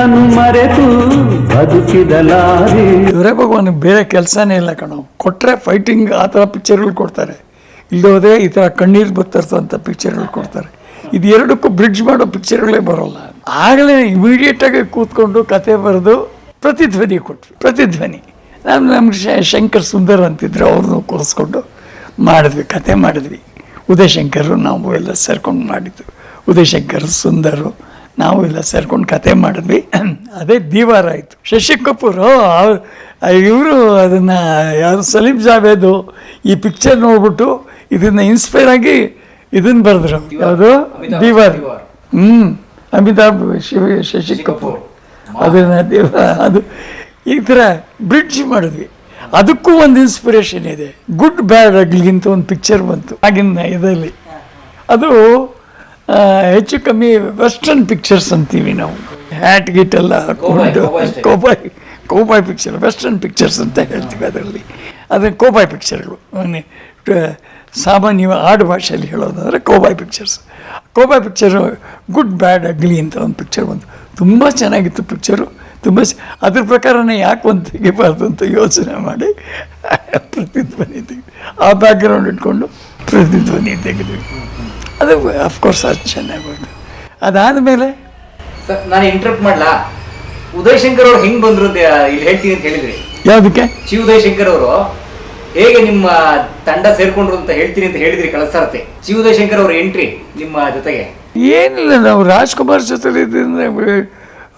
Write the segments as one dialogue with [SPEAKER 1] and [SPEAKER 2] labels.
[SPEAKER 1] ನನ್ನನ್ನು ಮರೆತು ಬದುಕಿದಲಾರಿ
[SPEAKER 2] ಇವರೇ ಭಗವಾನ್ ಬೇರೆ ಕೆಲಸನೇ ಇಲ್ಲ ಕಣ. ಕೊಟ್ಟರೆ ಫೈಟಿಂಗ್ ಆ ಥರ ಪಿಕ್ಚರ್ಗಳು ಕೊಡ್ತಾರೆ. ಇಲ್ಲೋದೇ ಈ ಥರ ಕಣ್ಣೀರು ಬತ್ತರಿಸುವಂಥ ಪಿಕ್ಚರ್ಗಳು ಕೊಡ್ತಾರೆ. ಇದು ಎರಡಕ್ಕೂ ಬ್ರಿಡ್ಜ್ ಮಾಡೋ ಪಿಕ್ಚರ್ಗಳೇ ಬರೋಲ್ಲ. ಆಗಲೇ ಇಮಿಡಿಯೇಟಾಗಿ ಕೂತ್ಕೊಂಡು ಕತೆ ಬರೆದು ಪ್ರತಿಧ್ವನಿ ಕೊಟ್ಟರು ಪ್ರತಿಧ್ವನಿ. ನಾನು ನಮ್ಗೆ ಶಂಕರ್ ಸುಂದರ್ ಅಂತಿದ್ರು, ಅವ್ರನ್ನೂ ಕೂರಿಸ್ಕೊಂಡು ಮಾಡಿದ್ವಿ, ಕತೆ ಮಾಡಿದ್ವಿ. ಉದಯಶಂಕರು ನಾವು ಎಲ್ಲ ಸೇರ್ಕೊಂಡು ಮಾಡಿದ್ದು. ಉದಯಶಂಕರ್ ಸುಂದರು ನಾವು ಎಲ್ಲ ಸೇರ್ಕೊಂಡು ಕತೆ ಮಾಡಿದ್ವಿ. ಅದೇ ದೀವಾರ ಆಯಿತು. ಶಶಿ ಕಪೂರ್ ಇವರು ಅದನ್ನು ಯಾರು ಸಲೀಂ ಜಾವೇದು ಈ ಪಿಕ್ಚರ್ ನೋಡ್ಬಿಟ್ಟು ಇದನ್ನು ಇನ್ಸ್ಪೈರ್ ಆಗಿ ಇದನ್ನು ಬರೆದ್ರು ಯಾವುದು? ದೀವಾರ್. ಹ್ಞೂ ಅಮಿತಾಬ್ ಶಿವ ಶಶಿ ಕಪೂರ್ ಅದನ್ನು ದೇವ ಅದು ಈ ಥರ ಬ್ರಿಡ್ಜ್ ಮಾಡಿದ್ವಿ. ಅದಕ್ಕೂ ಒಂದು ಇನ್ಸ್ಪಿರೇಷನ್ ಇದೆ. ಗುಡ್ ಬ್ಯಾಡ್ ಅಗ್ಲಿಗಿಂತ ಒಂದು ಪಿಕ್ಚರ್ ಬಂತು ಆಗಿನ ಇದರಲ್ಲಿ. ಅದು ಹೆಚ್ಚು ಕಮ್ಮಿ ವೆಸ್ಟರ್ನ್ ಪಿಕ್ಚರ್ಸ್ ಅಂತೀವಿ ನಾವು. ಹ್ಯಾಟ್ ಗಿಟ್ ಎಲ್ಲ ಹಾಕೊಂಡು
[SPEAKER 3] cowboy.
[SPEAKER 2] Cowboy picture western pictures ಅಂತ ಹೇಳ್ತೀವಿ ಅದರಲ್ಲಿ. ಅದನ್ನು ಕೋಬಾಯ್ ಪಿಕ್ಚರ್ಗಳು ಸಾಮಾನ್ಯ ಆಡು ಭಾಷೆಯಲ್ಲಿ ಹೇಳೋದಾದರೆ cowboy pictures cowboy picture good bad ugly ಅಂತ ಒಂದು ಪಿಕ್ಚರ್ ಬಂತು. ತುಂಬ ಚೆನ್ನಾಗಿತ್ತು ಪಿಕ್ಚರು ತುಂಬ ಅದ್ರ ಪ್ರಕಾರನೇ ಯಾಕೆ ಒಂದು ತೆಗಿಬಾರ್ದು ಅಂತ ಯೋಚನೆ ಮಾಡಿ ಪ್ರತಿಧ್ವನಿ ತೆಗೆದು ಆ ಬ್ಯಾಕ್ಗ್ರೌಂಡ್ ಇಟ್ಕೊಂಡು ಪ್ರತಿಧ್ವನಿ ತೆಗೆದ್ವಿ. ಅದು ಅಫ್ಕೋರ್ಸ್ ಅದು ಚೆನ್ನಾಗಿ ಅದಾದಮೇಲೆ
[SPEAKER 3] ಸರ್ ನಾನು ಇಂಟ್ರಪ್ಟ್ ಮಾಡ್ಲಾ? ಉದಯ್ ಶಂಕರ್ ಅವ್ರು ಹೆಂಗ್ ಬಂದರು ಅಂತ ಇಲ್ಲಿ ಹೇಳ್ತೀನಿ ಅಂತ ಹೇಳಿದ್ರಿ.
[SPEAKER 2] ಯಾವುದಕ್ಕೆ?
[SPEAKER 3] ಶಿ ಉದಯ್ ಶಂಕರ್ ಅವರು ಹೇಗೆ ನಿಮ್ಮ ತಂಡ ಸೇರ್ಕೊಂಡ್ರು ಅಂತ ಹೇಳ್ತೀನಿ ಅಂತ ಹೇಳಿದ್ರಿ ಕಳಿಸ್ತಾರತ್ತೆ ಶಿ ಉದಯ್ ಶಂಕರ್ ಅವ್ರ ಎಂಟ್ರಿ ನಿಮ್ಮ ಜೊತೆಗೆ.
[SPEAKER 2] ಏನಿಲ್ಲ ನಾವು ರಾಜ್ಕುಮಾರ್ ಜೊತೆ ಇದ್ರಿಂದ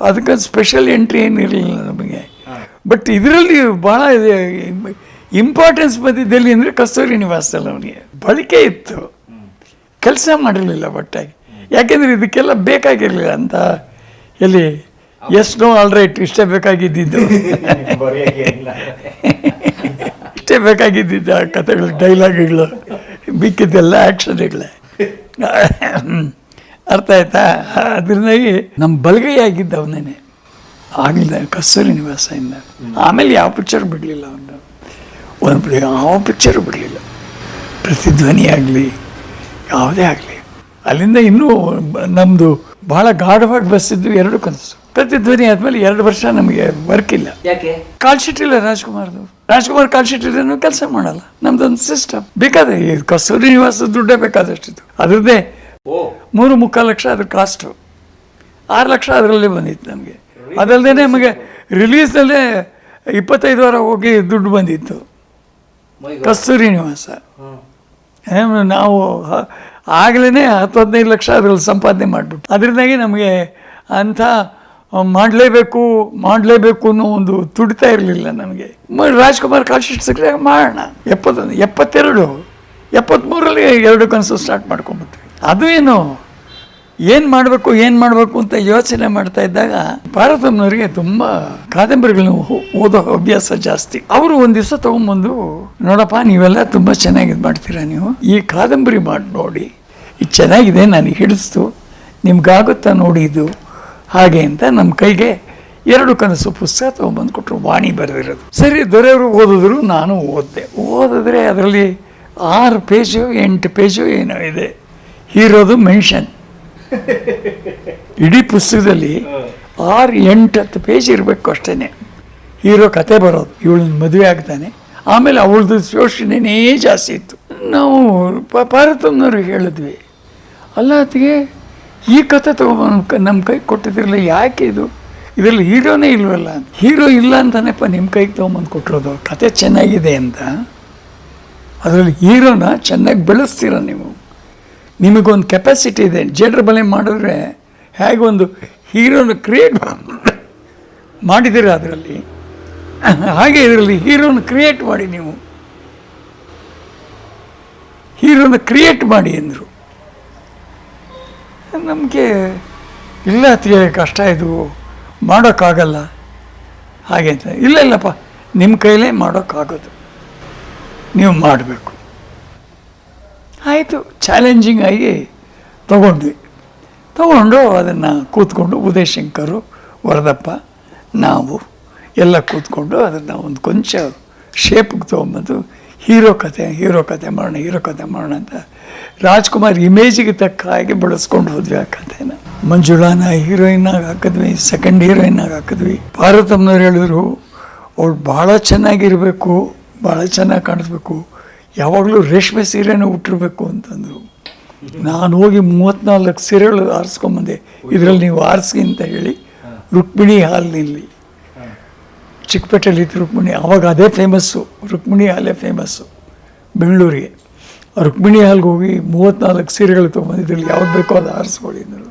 [SPEAKER 2] ಅದಕ್ಕೆ ಸ್ಪೆಷಲ್ ಎಂಟ್ರಿ ಏನಿರಲಿಲ್ಲ ನಮಗೆ. ಬಟ್ ಇದರಲ್ಲಿ ಭಾಳ ಇಂಪಾರ್ಟೆನ್ಸ್ ಬಂದಿದ್ದಲ್ಲಿ ಅಂದರೆ ಕಸ್ತೂರಿ ನಿವಾಸದಲ್ಲಿ ಅವನಿಗೆ. ಬಳಕೆ ಇತ್ತು. ಕೆಲಸ ಮಾಡಿರಲಿಲ್ಲ ಒಟ್ಟಾಗಿ. ಯಾಕೆಂದರೆ ಇದಕ್ಕೆಲ್ಲ ಬೇಕಾಗಿರಲಿಲ್ಲ ಅಂತ ಎಲ್ಲಿ ಎಸ್ ನೋ ಆಲ್ ರೈಟ್ ಇಷ್ಟೇ ಬೇಕಾಗಿದ್ದಿದ್ದು. ಇಷ್ಟೇ ಬೇಕಾಗಿದ್ದಿದ್ದ ಆ ಕಥೆಗಳು, ಡೈಲಾಗ್ಗಳು ಬಿಕ್ಕಿದ್ದೆಲ್ಲ ಆ್ಯಕ್ಷನ್ಗಳೇ ಅರ್ಥ ಆಯ್ತಾ? ಅದರಿಂದಾಗಿ ನಮ್ಮ ಬಲಗೈ ಆಗಿದ್ದ ಅವನೇನೆ ಆಗಲಿಲ್ಲ, ಕಸ್ತೂರಿ ನಿವಾಸದಿಂದ. ಆಮೇಲೆ ಯಾವ ಪಿಕ್ಚರ್ ಬಿಡಲಿಲ್ಲ ಅವನು. ಒಂದು ಯಾವ ಪಿಕ್ಚರ್ ಬಿಡಲಿಲ್ಲ. ಪ್ರತಿಧ್ವನಿ ಆಗಲಿ ಯಾವುದೇ ಆಗಲಿ. ಅಲ್ಲಿಂದ ಇನ್ನೂ ನಮ್ಮದು ಬಹಳ ಗಾಢವಾಗಿ ಬಸ್ಸಿದ್ದು ಎರಡು ಕನಸು. ಪ್ರತಿಧ್ವನಿ ಆದಮೇಲೆ ಎರಡು ವರ್ಷ ನಮಗೆ ವರ್ಕ್ ಇಲ್ಲ.
[SPEAKER 3] ಯಾಕೆ?
[SPEAKER 2] ಕಾಲ್ ಶೀಟ್ ಇಲ್ಲ ರಾಜ್ಕುಮಾರ್ದು. ರಾಜ್ಕುಮಾರ್ ಕಾಲ್ ಶೀಟ್ ಇದ್ರೆ ಕೆಲಸ ಮಾಡಲ್ಲ. ನಮ್ದೊಂದು ಸಿಸ್ಟಮ್ ಬೇಕಾದ್ರೆ ಈ ಕಸ್ತೂರಿ ನಿವಾಸ ದುಡ್ಡೇ ಬೇಕಾದಷ್ಟಿತ್ತು. ಅದರದ್ದೇ ಮೂರು ಮುಕ್ಕಾಲು ಲಕ್ಷ ಅದ್ರ ಕಾಸ್ಟು ಆರು ಲಕ್ಷ ಅದರಲ್ಲಿ ಬಂದಿತ್ತು ನಮಗೆ. ಅದಲ್ಲದೆ ನಮಗೆ ರಿಲೀಸ್ನಲ್ಲೇ ಇಪ್ಪತ್ತೈದು ವಾರ ಹೋಗಿ ದುಡ್ಡು ಬಂದಿತ್ತು. ಕಸ್ತೂರಿ ನಿವಾಸ. ನಾವು ಆಗಲೇ ಹತ್ತು ಹದಿನೈದು ಲಕ್ಷ ಅದರಲ್ಲಿ ಸಂಪಾದನೆ ಮಾಡಿಬಿಟ್ಟು. ಅದರಿಂದಾಗಿ ನಮಗೆ ಅಂಥ ಮಾಡಲೇಬೇಕು ಮಾಡಲೇಬೇಕು ಅನ್ನೋ ಒಂದು ತುಡಿತಾ ಇರಲಿಲ್ಲ ನಮಗೆ. ರಾಜ್ಕುಮಾರ್ ಕಾಲ್ಶೀಟ್ ಸಿಕ್ಕರೆ ಮಾಡೋಣ. ಎಪ್ಪತ್ತೊಂದು, ಎಪ್ಪತ್ತೆರಡು ಎಪ್ಪತ್ತ್ಮೂರಲ್ಲಿ ಎರಡು ಕನಸು ಸ್ಟಾರ್ಟ್ ಮಾಡ್ಕೊಂಬಿಟ್ವಿ ಅದು ಏನು? ಏನು ಮಾಡಬೇಕು ಏನು ಮಾಡಬೇಕು ಅಂತ ಯೋಚನೆ ಮಾಡ್ತಾ ಇದ್ದಾಗ ಭಾರತಮ್ಮನವರಿಗೆ ತುಂಬ ಕಾದಂಬರಿಗಳನ್ನ ಓದೋ ಅಭ್ಯಾಸ ಜಾಸ್ತಿ. ಅವರು ಒಂದು ದಿವಸ ತೊಗೊಂಬಂದು, ನೋಡಪ್ಪ, ನೀವೆಲ್ಲ ತುಂಬ ಚೆನ್ನಾಗಿ ಮಾಡ್ತೀರಾ ನೀವು? ಈ ಕಾದಂಬರಿ ಮಾಡಿ, ನೋಡಿ. ಇದು ಚೆನ್ನಾಗಿದೆ ನನಗೆ ಹಿಡಿಸ್ತು. ನಿಮ್ಗಾಗುತ್ತಾ ನೋಡಿ ಇದು? ಹಾಗೆ ಅಂತ ನಮ್ಮ ಕೈಗೆ ಎರಡು ಕನಸು ಪುಸ್ತಕ ತೊಗೊಂಬಂದು ಕೊಟ್ಟರು ವಾಣಿ ಬರೆದಿರೋದು. ಸರಿ, ದೊರೆಯವರು ಓದಿದ್ರು, ನಾನು ಓದಿದೆ. ಓದಿದ್ರೆ ಅದರಲ್ಲಿ ಆರು ಪೇಜು ಎಂಟು ಪೇಜು ಏನೋ ಇದೆ. ಹೀರೋದು ಮೆನ್ಷನ್ ಇಡೀ ಪುಸ್ತಕದಲ್ಲಿ ಆರು ಎಂಟು ಹತ್ತು ಪೇಜ್ ಇರಬೇಕು ಅಷ್ಟೇ ಹೀರೋ ಕತೆ ಬರೋದು. ಇವಳನ್ನ ಮದುವೆ ಆಗ್ತಾನೆ. ಆಮೇಲೆ ಅವಳದು ಶೋಷಣೆನೇ ಜಾಸ್ತಿ ಇತ್ತು. ನಾವು ಪ ಪಾರ್ವತಮ್ಮನವ್ರಿಗೆ ಹೇಳಿದ್ವಿ ಅಲ್ಲ ಅದಕ್ಕೆ ಈ ಕತೆ ತೊಗೊಂಬ ನಮ್ಮ ಕೈ ಕೊಟ್ಟಿದ್ರಲ್ಲ ಯಾಕೆ ಇದು? ಇದರಲ್ಲಿ ಹೀರೋನೇ ಇಲ್ವಲ್ಲ? ಹೀರೋ ಇಲ್ಲ ಅಂತಾನೆಪ್ಪ ನಿಮ್ಮ ಕೈಗೆ ತೊಗೊಂಬಂದು ಕೊಟ್ಟಿರೋದು. ಕತೆ ಚೆನ್ನಾಗಿದೆ ಅಂತ. ಅದರಲ್ಲಿ ಹೀರೋನ ಚೆನ್ನಾಗಿ ಬೆಳೆಸ್ತೀರ ನೀವು? ನಿಮಗೊಂದು ಕೆಪಾಸಿಟಿ ಇದೆ. ಜನರ ಬಲೆ ಮಾಡಿದ್ರೆ ಹೇಗೆ ಒಂದು ಹೀರೋನ ಕ್ರಿಯೇಟ್ ಮಾಡಿದ್ದೀರ ಅದರಲ್ಲಿ? ಹಾಗೆ ಇದರಲ್ಲಿ ಹೀರೋನ ಕ್ರಿಯೇಟ್ ಮಾಡಿ ನೀವು. ಹೀರೋನ ಕ್ರಿಯೇಟ್ ಮಾಡಿ ಅಂದರು. ನಮಗೆ ಇಲ್ಲ ಅತಿಗೆ ಕಷ್ಟ ಇದು, ಮಾಡೋಕ್ಕಾಗಲ್ಲ. ಹಾಗೆ ಅಂತ. ಇಲ್ಲ, ಇಲ್ಲಪ್ಪ ನಿಮ್ಮ ಕೈಲೇ ಮಾಡೋಕ್ಕಾಗೋದು. ನೀವು ಮಾಡಬೇಕು. ಆಯಿತು. ಚಾಲೆಂಜಿಂಗ್ ಆಗಿ ತಗೊಂಡ್ವಿ. ತಗೊಂಡು ಅದನ್ನು ಕೂತ್ಕೊಂಡು ಉದಯ್ ಶಂಕರು ವರದಪ್ಪ, ನಾವು ಎಲ್ಲ ಕೂತ್ಕೊಂಡು ಅದನ್ನು ಒಂದು ಕೊಂಚ ಶೇಪ್ಗೆ ತೊಗೊಂಬಂದು ಹೀರೋ ಕತೆ ಹೀರೋ ಕತೆ ಮಾಡೋಣ, ಹೀರೋ ಕತೆ ಮಾಡೋಣ ಅಂತ ರಾಜ್ಕುಮಾರ್ ಇಮೇಜಿಗೆ ತಕ್ಕ ಹಾಗೆ ಬಳಸ್ಕೊಂಡು ಹೋದ್ವಿ ಆ ಕಥೆನ. ಮಂಜುಳಾನ ಹೀರೋಯಿನ್ನಾಗಿ ಹಾಕಿದ್ವಿ ಸೆಕೆಂಡ್ ಹೀರೋಯಿನ್ನಾಗಿ ಹಾಕಿದ್ವಿ. ಪಾರ್ವತಮ್ಮನವ್ರು ಹೇಳಿದ್ರು, ಅವಳು ಭಾಳ ಚೆನ್ನಾಗಿರಬೇಕು, ಭಾಳ ಚೆನ್ನಾಗಿ ಕಾಣಿಸ್ಬೇಕು. ಯಾವಾಗಲೂ ರೇಷ್ಮೆ ಸೀರೆನೇ ಉಟ್ಟಿರಬೇಕು ಅಂತಂದರು. ನಾನು ಹೋಗಿ ಮೂವತ್ತ್ನಾಲ್ಕು ಸೀರೆಗಳು ಆರಿಸ್ಕೊಂಬಂದೆ. ಇದರಲ್ಲಿ ನೀವು ಆರಿಸಿ ಅಂತ ಹೇಳಿ ರುಕ್ಮಿಣಿ ಹಾಲ್ನಲ್ಲಿ ಚಿಕ್ಕಪೇಟೆಯಲ್ಲಿ ಇತ್ತು ರುಕ್ಮಿಣಿ, ಆವಾಗ ಅದೇ ಫೇಮಸ್ಸು ರುಕ್ಮಿಣಿ ಹಾಲೇ ಫೇಮಸ್ಸು ಬೆಂಗಳೂರಿಗೆ. ರುಕ್ಮಿಣಿ ಹಾಲ್ಗೆ ಹೋಗಿ ಮೂವತ್ತ್ನಾಲ್ಕು ಸೀರೆಗಳು ತೊಗೊಂಬಂದಿದ್ರಲ್ಲಿ ಯಾವ್ದು ಬೇಕೋ ಅದು ಆರಿಸ್ಕೊಳ್ಳಿ ಅಂದರು.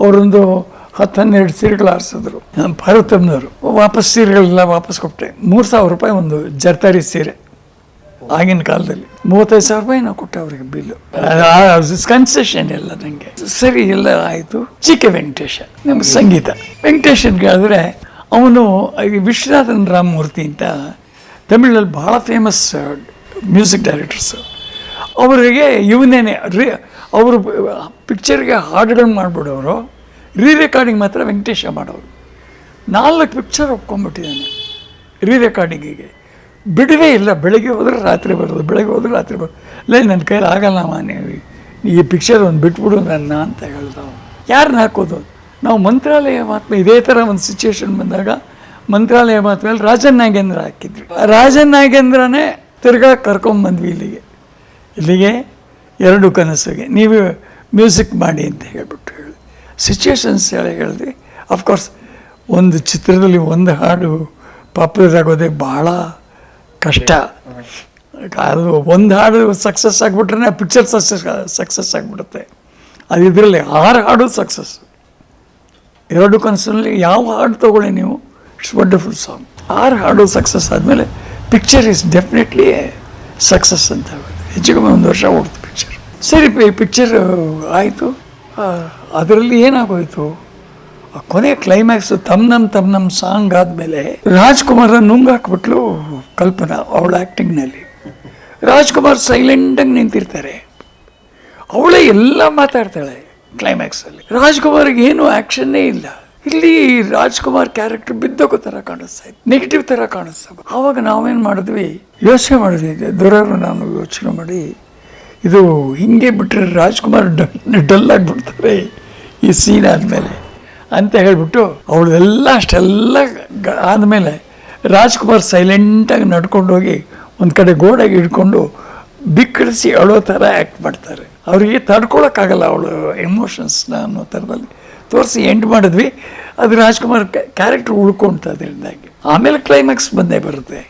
[SPEAKER 2] ಅವರೊಂದು ಹತ್ತು ಹನ್ನೆರಡು ಸೀರೆಗಳು ಆರಿಸಿದ್ರು. ಭಾರತಮ್ಮನವರು ವಾಪಸ್ ಸೀರೆಗಳೆಲ್ಲ ವಾಪಸ್ ಕೊಟ್ಟೆ. ಮೂರು ಸಾವಿರ ರೂಪಾಯಿ ಒಂದು ಜರ್ತಾರಿ ಸೀರೆ. ಆಗಿನ ಕಾಲದಲ್ಲಿ. ಮೂವತ್ತೈದು ಸಾವಿರ ರೂಪಾಯಿ ನಾವು ಕೊಟ್ಟೆ ಅವರಿಗೆ ಬಿಲ್ಲು ಕನ್ಸೆಷನ್ ಎಲ್ಲ ನನಗೆ ಸರಿ ಎಲ್ಲ ಆಯಿತು. ಚಿ ಕೆ ವೆಂಕಟೇಶ ನಮ್ಮ ಸಂಗೀತ. ವೆಂಕಟೇಶನ್ಗೆ ಕೇಳಿದ್ರೆ ಅವನು ಈ ವಿಶ್ವನಾಥನ್ ರಾಮಮೂರ್ತಿ ಅಂತ ತಮಿಳಲ್ಲಿ ಭಾಳ ಫೇಮಸ್ ಮ್ಯೂಸಿಕ್ ಡೈರೆಕ್ಟರ್ಸು ಅವರಿಗೆ ಇವನೇನೆ ರೀ ಅವರು ಪಿಕ್ಚರ್ಗೆ ಹಾಡುಗಳನ್ನ ಮಾಡಿಬಿಡೋರು. ರೀ ರೆಕಾರ್ಡಿಂಗ್ ಮಾತ್ರ ವೆಂಕಟೇಶ ಮಾಡೋರು. ನಾಲ್ಕು ಪಿಕ್ಚರ್ ಒಪ್ಕೊಂಡ್ಬಿಟ್ಟಿದ್ದಾನೆ. ರೀ ರೆಕಾರ್ಡಿಂಗಿಗೆ ಬಿಡುವೇ ಇಲ್ಲ. ಬೆಳಗ್ಗೆ ಹೋದ್ರೆ ರಾತ್ರಿ ಬರೋದು ಬೆಳಗ್ಗೆ ಹೋದ್ರೆ ರಾತ್ರಿ ಬರೋದು ಲೈ ನನ್ನ ಕೈಲಿ ಆಗಲ್ಲ ನೀವು ಈ ಪಿಕ್ಚರ್ ಒಂದು ಬಿಟ್ಬಿಡು, ನನ್ನ ಅಂತ ಹೇಳ್ದವ ಯಾರನ್ನ ಹಾಕೋದು? ನಾವು ಮಂತ್ರಾಲಯ ಮಾತ್ಮ ಇದೇ ಥರ ಒಂದು ಸಿಚುವೇಶನ್ ಬಂದಾಗ ಮಂತ್ರಾಲಯ ಮಾತ್ಮೇಲೆ ರಾಜನ್ ನಾಗೇಂದ್ರ ಹಾಕಿದ್ವಿ ಆ ರಾಜನ್ ನಾಗೇಂದ್ರನೇ ತಿರ್ಗಾ ಕರ್ಕೊಂಬಂದ್ವಿ ಇಲ್ಲಿಗೆ. ಇಲ್ಲಿಗೆ ಎರಡು ಕನಸಿಗೆ. ನೀವು ಮ್ಯೂಸಿಕ್ ಮಾಡಿ ಅಂತ ಹೇಳ್ಬಿಟ್ಟು ಹೇಳಿ. ಸಿಚುವೇಶನ್ಸ್ ಹೇಳಿ ಹೇಳಿದ್ವಿ ಅಫ್ಕೋರ್ಸ್ ಒಂದು ಚಿತ್ರದಲ್ಲಿ ಒಂದು ಹಾಡು ಪಾಪ್ಯುಲರ್ ಆಗೋದೇ ಭಾಳ ಕಷ್ಟ. ಅದು ಒಂದು ಹಾಡು ಸಕ್ಸಸ್ ಆಗಿಬಿಟ್ರೆ ಪಿಕ್ಚರ್ ಸಕ್ಸಸ್ ಸಕ್ಸಸ್ ಆಗಿಬಿಡುತ್ತೆ. ಅದು ಇದರಲ್ಲಿ ಆರು ಹಾಡು ಸಕ್ಸಸ್ ಎರಡು ಕನಸಲ್ಲಿ ಯಾವ ಹಾಡು ತಗೊಳ್ಳಿ ನೀವು? ಇಟ್ಸ್ ವಂಡರ್ಫುಲ್ ಸಾಂಗ್ ಆರು ಹಾಡು ಸಕ್ಸಸ್ ಆದಮೇಲೆ ಪಿಕ್ಚರ್ ಇಸ್ ಡೆಫಿನೆಟ್ಲಿ ಸಕ್ಸಸ್ ಅಂತ ಹೆಚ್ಚು ಕಮ್ಮಿ ಒಂದು ವರ್ಷ ಓಡ್ತು ಪಿಕ್ಚರ್ ಸರಿ ಪಿಕ್ಚರ್ ಆಯಿತು. ಅದರಲ್ಲಿ ಏನಾಗೋಯ್ತು? ಕೊನೆ ಕ್ಲೈಮ್ಯಾಕ್ಸ್ ತಮ್ ನಮ್ ತಮ್ ನಮ್ ಸಾಂಗ್ ಆದಮೇಲೆ ರಾಜ್ಕುಮಾರ ನುಂಗ್ ಹಾಕ್ಬಿಟ್ಲು ಕಲ್ಪನಾ ಅವಳ ಆ್ಯಕ್ಟಿಂಗ್ನಲ್ಲಿ ರಾಜ್ಕುಮಾರ್ ಸೈಲೆಂಟಾಗಿ ನಿಂತಿರ್ತಾರೆ. ಅವಳೇ ಎಲ್ಲ ಮಾತಾಡ್ತಾಳೆ ಕ್ಲೈಮ್ಯಾಕ್ಸಲ್ಲಿ ರಾಜ್ಕುಮಾರ್ಗೆ ಏನು ಆ್ಯಕ್ಷನ್ನೇ ಇಲ್ಲ. ಇಲ್ಲಿ ರಾಜ್ಕುಮಾರ್ ಕ್ಯಾರೆಕ್ಟರ್ ಬಿದ್ದೋಗೋ ಥರ ಕಾಣಿಸ್ತಾ ಇತ್ತು ನೆಗೆಟಿವ್ ಥರ ಕಾಣಿಸ್ತಾ ಆವಾಗ ನಾವೇನು ಮಾಡಿದ್ವಿ? ಯೋಚನೆ ಮಾಡಿದ್ವಿ. ದೊರೆಯವರು ನಾನು ಯೋಚನೆ ಮಾಡಿ, ಇದು ಹಿಂಗೆ ಬಿಟ್ಟರೆ ರಾಜ್ಕುಮಾರ್ ಡಲ್ ಆಗಿಬಿಡ್ತಾರೆ ಈ ಸೀನ್ ಆದಮೇಲೆ. ಅಂತ ಹೇಳ್ಬಿಟ್ಟು ಅವಳೆಲ್ಲ ಅಷ್ಟೆಲ್ಲ ಆದಮೇಲೆ ರಾಜ್ಕುಮಾರ್ ಸೈಲೆಂಟಾಗಿ ನಡ್ಕೊಂಡು ಹೋಗಿ ಒಂದು ಕಡೆ ಗೋಡೆಗೆ ಹಿಡ್ಕೊಂಡು ಬಿಕ್ಕಳಿಸಿ ಅಳೋ ಥರ ಆ್ಯಕ್ಟ್ ಮಾಡ್ತಾರೆ. ಅವರಿಗೆ ತಡ್ಕೊಳಕ್ಕಾಗಲ್ಲ ಅವಳು ಎಮೋಷನ್ಸ್ನ ಅನ್ನೋ ಥರದಲ್ಲಿ ತೋರಿಸಿ ಎಂಡ್ ಮಾಡಿದ್ವಿ, ಅದು ರಾಜ್ಕುಮಾರ್ ಕ್ಯಾರೆಕ್ಟರ್ ಉಳ್ಕೊಂತ ಅದರಿಂದಾಗಿ. ಆಮೇಲೆ ಕ್ಲೈಮ್ಯಾಕ್ಸ್ ಬಂದೇ ಬರುತ್ತೆ.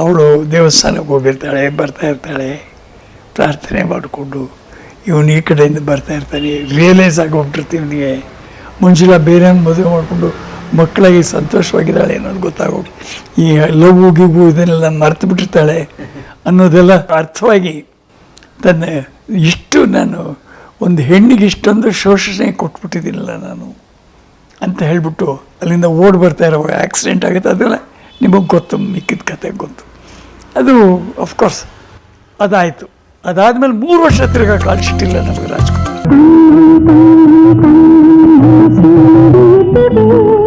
[SPEAKER 2] ಅವಳು ದೇವಸ್ಥಾನಕ್ಕೆ ಹೋಗಿರ್ತಾಳೆ, ಬರ್ತಾ ಇರ್ತಾಳೆ, ಪ್ರಾರ್ಥನೆ ಮಾಡಿಕೊಂಡು, ಇವನು ಈ ಕಡೆಯಿಂದ ಬರ್ತಾ ಇರ್ತಾನೆ ರಿಯಲೈಸ್ ಆಗಿ ಇವನಿಗೆ ಮುಂಚಿಲ ಬೇರೆ ಮದುವೆ ಮಾಡಿಕೊಂಡು ಮಕ್ಕಳಿಗೆ ಸಂತೋಷವಾಗಿದ್ದಾಳೆ ಅನ್ನೋದು ಗೊತ್ತಾಗೋದು. ಈ ಲವ್ ಗಿಗು ಇದನ್ನೆಲ್ಲ ಮರೆತು ಬಿಟ್ಟಿರ್ತಾಳೆ ಅನ್ನೋದೆಲ್ಲ ಅರ್ಥವಾಗಿ ತನ್ನ ಇಷ್ಟು ನಾನು ಒಂದು ಹೆಣ್ಣಿಗೆ ಇಷ್ಟೊಂದು ಶೋಷಣೆ ಕೊಟ್ಬಿಟ್ಟಿದ್ದೀನಲ್ಲ ನಾನು ಅಂತ ಹೇಳಿಬಿಟ್ಟು ಅಲ್ಲಿಂದ ಓಡಿ ಬರ್ತಾ ಇರೋ ಆಕ್ಸಿಡೆಂಟ್ ಆಗುತ್ತೆ. ಅದೆಲ್ಲ ನಿಮಗೆ ಗೊತ್ತು, ಮಿಕ್ಕಿದ ಕತೆ ಗೊತ್ತು. ಅದು ಅಫ್ಕೋರ್ಸ್ ಅದಾಯಿತು. ಅದಾದಮೇಲೆ ಮೂರು ವರ್ಷ ತಿರ್ಗಾ ಕಾಲ್ಸಿಟ್ಟಿಲ್ಲ ನಮಗೆ Rajkumar.
[SPEAKER 4] I'm not sure what